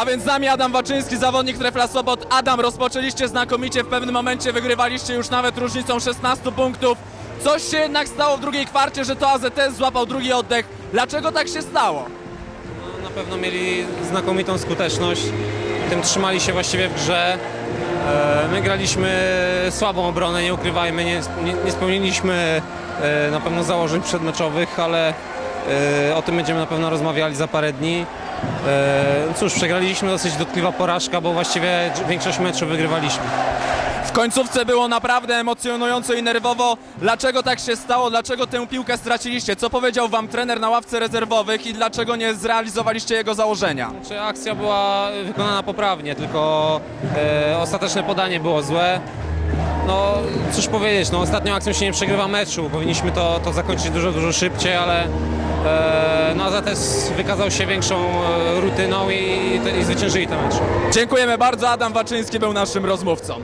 A więc z nami Adam Waczyński, zawodnik Trefla Sobot. Adam, rozpoczęliście znakomicie, w pewnym momencie wygrywaliście już nawet różnicą 16 punktów. Coś się jednak stało w drugiej kwarcie, że to AZS złapał drugi oddech. Dlaczego tak się stało? No, Na pewno mieli znakomitą skuteczność, tym trzymali się właściwie w grze. E, My graliśmy słabą obronę, nie ukrywajmy, nie, nie, nie spełniliśmy e, na pewno założeń przedmeczowych, ale e, o tym będziemy na pewno rozmawiali za parę dni. E, Cóż, przegraliśmy dosyć dotkliwa porażka, bo właściwie większość meczów wygrywaliśmy. W końcówce było naprawdę emocjonująco i nerwowo. Dlaczego tak się stało? Dlaczego tę piłkę straciliście? Co powiedział wam trener na ławce rezerwowych i dlaczego nie zrealizowaliście jego założenia? Czy akcja była wykonana poprawnie, tylko e, ostateczne podanie było złe. No cóż powiedzieć, no ostatnią akcją się nie przegrywa meczu, powinniśmy to, to zakończyć dużo, dużo szybciej, ale e, no AZS wykazał się większą e, rutyną i, i zwyciężyli ten mecz. Dziękujemy bardzo. Adam Waczyński był naszym rozmówcą.